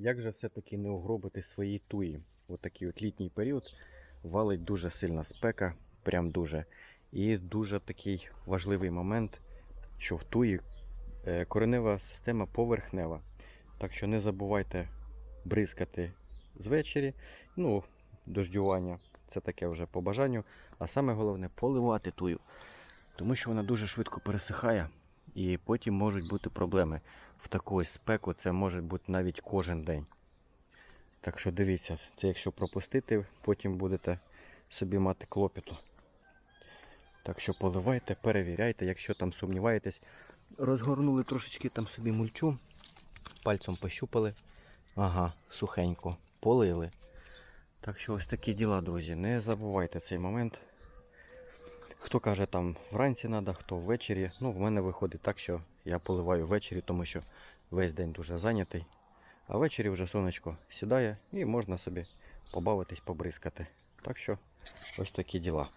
Як же все-таки не угробити свої туї? От такий от літній період валить дуже сильна спека, прям дуже. І дуже такий важливий момент, що в туї е, коренева система поверхнева. Так що не забувайте бризкати звечері. Ну, дождювання це таке вже по бажанню. А саме головне поливати тую. Тому що вона дуже швидко пересихає і потім можуть бути проблеми. В таку спеку це може бути навіть кожен день. Так що дивіться, це якщо пропустити, потім будете собі мати клопіту. Так що поливайте, перевіряйте, якщо там сумніваєтесь, розгорнули трошечки там собі мульчу, пальцем пощупали. Ага, сухенько, полили. Так що ось такі діла, друзі. Не забувайте цей момент. Хто каже там вранці треба, хто ввечері. Ну, в мене виходить так, що я поливаю ввечері, тому що весь день дуже зайнятий. А ввечері вже сонечко сідає і можна собі побавитись, побризкати. Так що ось такі діла.